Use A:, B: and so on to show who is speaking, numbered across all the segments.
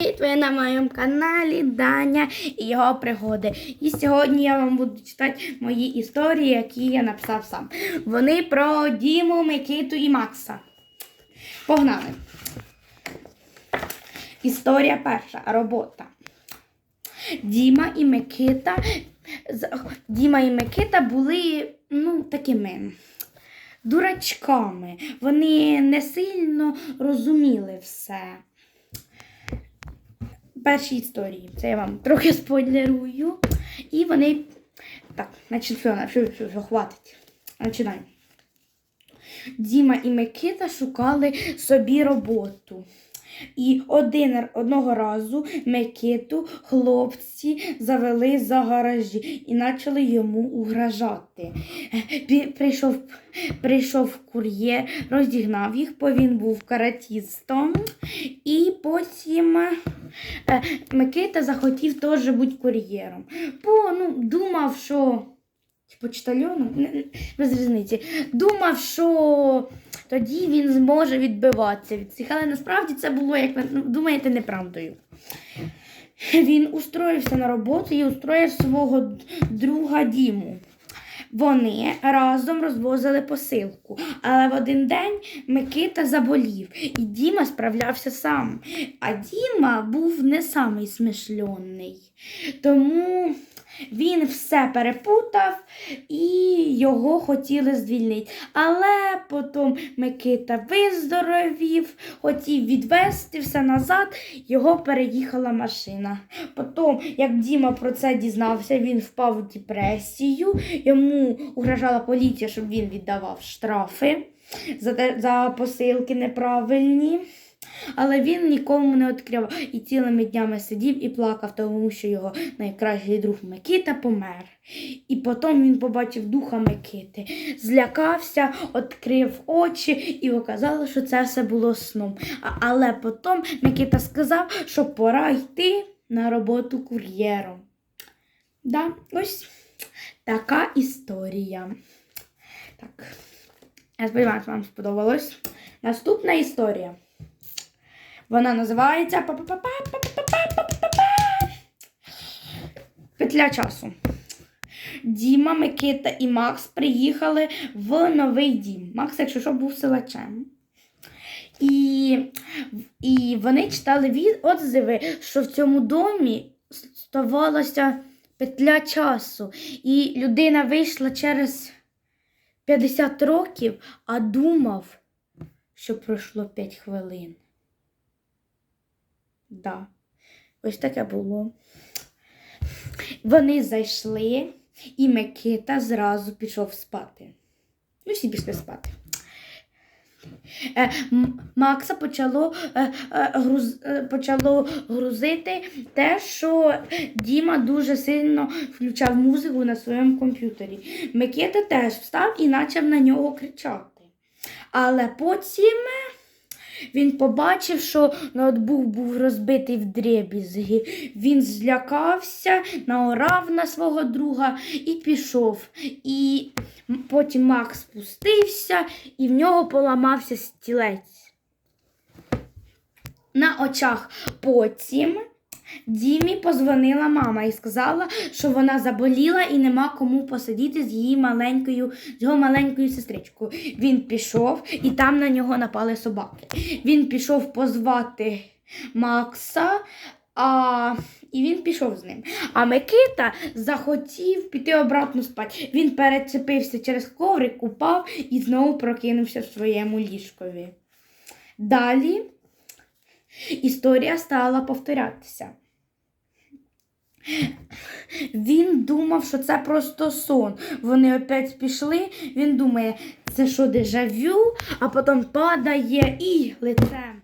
A: Привіт, ви на моєму каналі Даня і його пригоди. І сьогодні я вам буду читати мої історії, які я написав сам. Вони про Діму, Микиту і Макса. Погнали. Історія перша. Робота. Діма і Микита. Діма і Микита були ну, такими дурачками. Вони не сильно розуміли все першій історії. Це я вам трохи спойлерую. І вони. Так, значить, все, все, все, все, хватить. Починаємо. Діма і Микита шукали собі роботу. І один, одного разу Микиту хлопці завели за гаражі і почали йому угрожати. Прийшов, прийшов кур'єр, розігнав їх, бо він був каратістом. І е, Микита захотів теж бути кур'єром. Бо ну, думав, що. Чи почтальоном? Без різниці. Думав, що тоді він зможе відбиватися від цих. Але насправді це було, як ви ну, думаєте, неправдою. Він устроївся на роботу і устроїв свого друга Діму. Вони разом розвозили посилку, але в один день Микита заболів, і Діма справлявся сам. А Діма був не самий смишльонний. Тому він все перепутав і його хотіли звільнити. Але потім Микита виздоровів, хотів відвести все назад, його переїхала машина. Потім, як Діма про це дізнався, він впав у депресію, йому угрожала поліція, щоб він віддавав штрафи за, те- за посилки неправильні. Але він нікому не відкривав і цілими днями сидів і плакав, тому що його найкращий друг Микита помер. І потім він побачив духа Микити, злякався, відкрив очі і оказало, що це все було сном. Але потім Микита сказав, що пора йти на роботу кур'єром. Да, ось така історія. Так. Я сподіваюся, вам сподобалось. Наступна історія. Вона називається Петля часу. Діма, Микита і Макс приїхали в новий дім. Макс, якщо що, був силачем. І і вони читали від отзиви, що в цьому домі ставалася петля часу. І людина вийшла через 50 років, а думав, що пройшло 5 хвилин. Да. Ось таке було. Вони зайшли, і Микита зразу пішов спати. Ну, всі пішли спати. Е, Макса почало, е, е, груз, е, почало грузити те, що Діма дуже сильно включав музику на своєму комп'ютері. Микита теж встав і почав на нього кричати. Але потім він побачив, що ноутбук був розбитий в дребізги. Він злякався, наорав на свого друга і пішов. І потім Макс спустився і в нього поламався стілець. На очах потім Дімі позвонила мама і сказала, що вона заболіла і нема кому посидіти з її маленькою, з його маленькою сестричкою. Він пішов і там на нього напали собаки. Він пішов позвати Макса, а... і він пішов з ним. А Микита захотів піти обратно спати. Він перецепився через коврик, упав і знову прокинувся в своєму ліжкові. Далі історія стала повторятися. Він думав, що це просто сон. Вони опять пішли. Він думає, це що дежавю, а потім падає і лицем.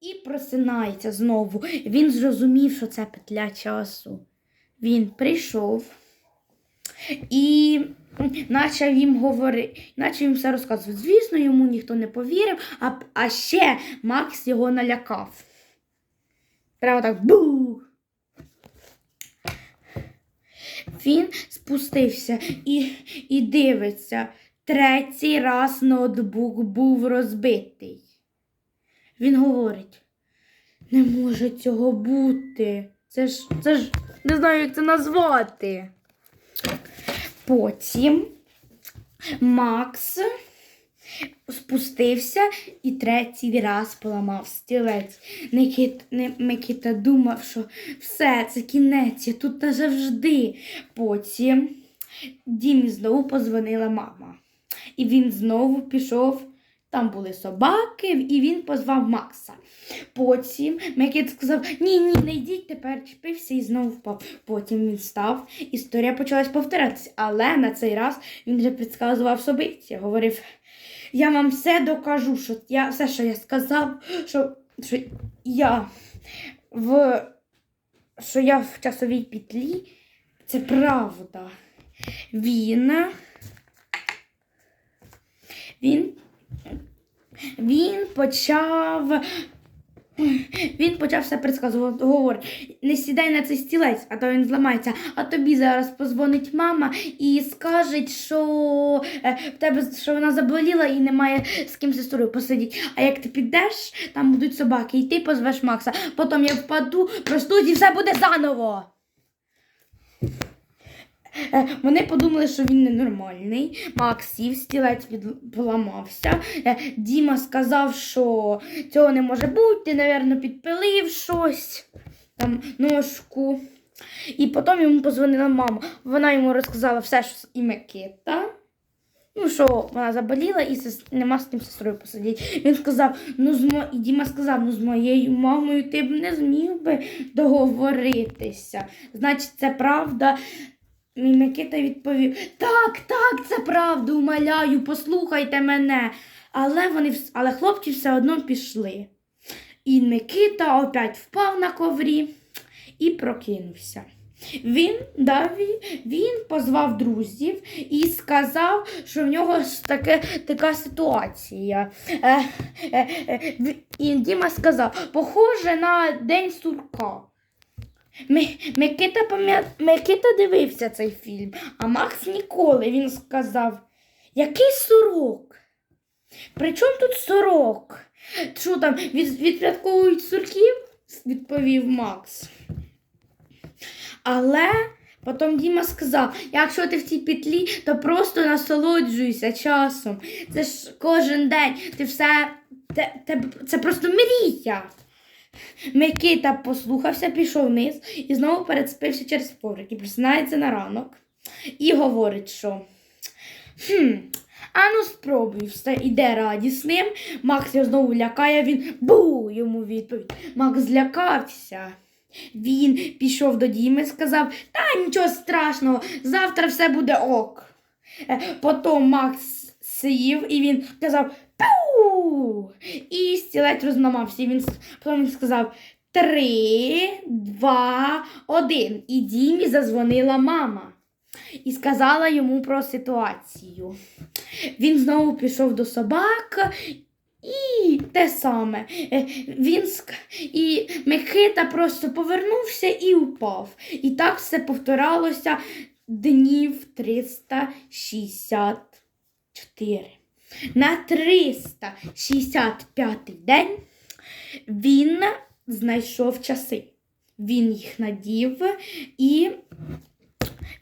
A: І просинається знову. Він зрозумів, що це петля часу. Він прийшов і почав їм говорити, почав їм все розказувати. Звісно, йому ніхто не повірив, а, а ще Макс його налякав. Прямо так бух. Він спустився і, і дивиться. Третій раз ноутбук був розбитий. Він говорить: Не може цього бути. Це ж, це ж не знаю, як це назвати. Потім Макс спустився і третій раз поламав стілець. Никит, Микита думав, що все, це кінець, я тут назавжди. Потім Дімі знову позвонила мама. І він знову пішов. Там були собаки, і він позвав Макса. Потім Микит сказав: Ні, ні, не йдіть, тепер чіпився і знову впав. Потім він став, історія почалась повторятися, але на цей раз він вже підказував собиття. Говорив: Я вам все докажу, що я все, що я сказав, що, що я в що я в часовій петлі, це правда. Він. Він він почав. Він почав все предсказувати. Говорить, не сідай на цей стілець, а то він зламається. А тобі зараз позвонить мама і скаже, що е, в тебе що вона заболіла і немає з ким сестрою посидіти. А як ти підеш, там будуть собаки, і ти позвеш Макса. Потім я впаду, проснусь і все буде заново. Е, Вони подумали, що він ненормальний. Макс сів, стілець поламався. Е, Діма сказав, що цього не може бути, ти, напевно, підпилив щось, там, ножку. І потім йому позвонила мама. Вона йому розказала все, що і Микита. Ну, що вона заболіла і нема з ким сестрою посидіти. Він сказав, ну з мо... і Діма сказав, ну з моєю мамою ти б не зміг би договоритися. Значить, це правда. Микита відповів: Так, так, це правда, умоляю, послухайте мене. Але вони але хлопці все одно пішли. І Микита опять впав на коврі і прокинувся. Він, да, він, позвав друзів і сказав, що в нього таке, така ситуація. Е, е, е, і Діма сказав, похоже на День сурка. Ми- Микита, пам'ят... Микита дивився цей фільм, а Макс ніколи. Він сказав, який сорок? При чому тут сорок? Що там, від... відрядковують сурків? відповів Макс. Але потім Діма сказав, якщо ти в цій петлі, то просто насолоджуйся часом. Це ж кожен день, ти все, це просто мрія. Микита послухався, пішов вниз і знову передспився через коврик і просинається на ранок і говорить, що хм, а ну спробуй, все іде радісним. Макс його знову лякає, він бу йому відповідь. Макс злякався. Він пішов до Діми, сказав, та нічого страшного, завтра все буде ок. Е, Потім Макс сів і він казав І стілець розламався. Він він сказав три, два, один. І Дімі зазвонила мама і сказала йому про ситуацію. Він знову пішов до собак. І те саме. Е, Він і Микита просто повернувся і упав. І так все повторалося днів 364. На 365 день він знайшов часи. Він їх надів і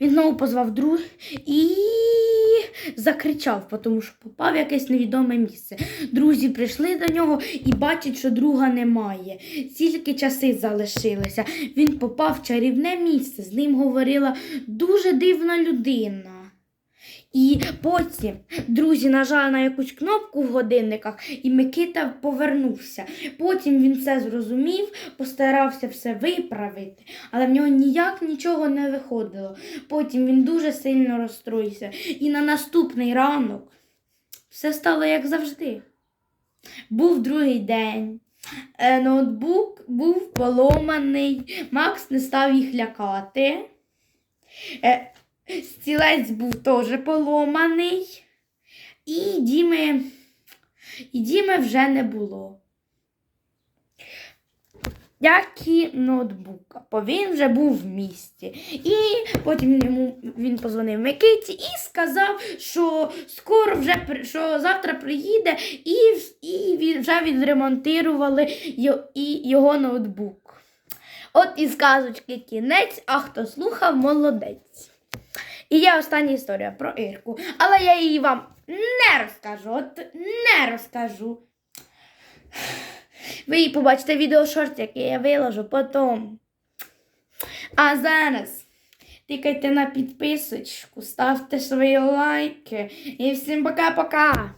A: він знову позвав друг і закричав, тому що попав в якесь невідоме місце. Друзі прийшли до нього і бачать, що друга немає. Тільки часи залишилися. Він попав в чарівне місце. З ним говорила дуже дивна людина. І потім друзі нажали на якусь кнопку в годинниках, і Микита повернувся. Потім він все зрозумів, постарався все виправити, але в нього ніяк нічого не виходило. Потім він дуже сильно розстроївся. І на наступний ранок все стало як завжди. Був другий день. Е, Ноутбук був поломаний, Макс не став їх лякати. Стілець був теж поломаний. І Діми, і Діми вже не було. як і ноутбука, бо він вже був в місті. І потім йому він позвонив Микиті і сказав, що скоро вже що завтра приїде, і, і він- вже відремонтували його ноутбук. От і сказочки кінець, а хто слухав, молодець. І є остання історія про Ірку. Але я її вам не розкажу. От не розкажу. Ви її побачите відеошорт, відео який я виложу потім. А зараз тикайте на підписочку, ставте свої лайки. І всім пока-пока!